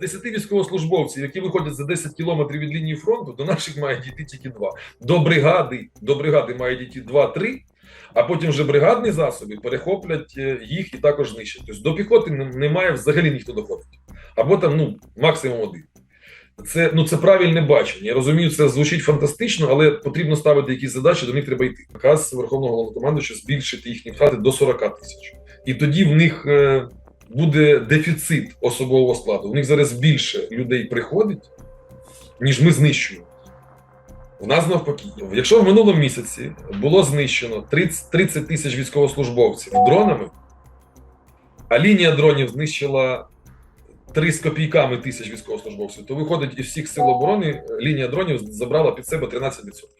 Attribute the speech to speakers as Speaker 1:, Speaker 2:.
Speaker 1: 10 військовослужбовців, які виходять за 10 кілометрів від лінії фронту, до наших має дійти тільки два. До бригади, до бригади має дійти 2-3, а потім вже бригадні засоби перехоплять е, їх і також знищать. Тобто до піхоти немає взагалі ніхто доходить. Або там ну, максимум один. Це, ну, це правильне бачення. Я розумію, це звучить фантастично, але потрібно ставити якісь задачі, до них треба йти. Наказ Верховного Головнокомандуюча збільшити їхні втрати до 40 тисяч. І тоді в них е, буде дефіцит особового складу. У них зараз більше людей приходить, ніж ми знищуємо. В нас навпаки. Якщо в минулому місяці було знищено 30, 30 тисяч військовослужбовців дронами, а лінія дронів знищила 3 з копійками тисяч військовослужбовців, то виходить із всіх сил оборони лінія дронів забрала під себе 13%.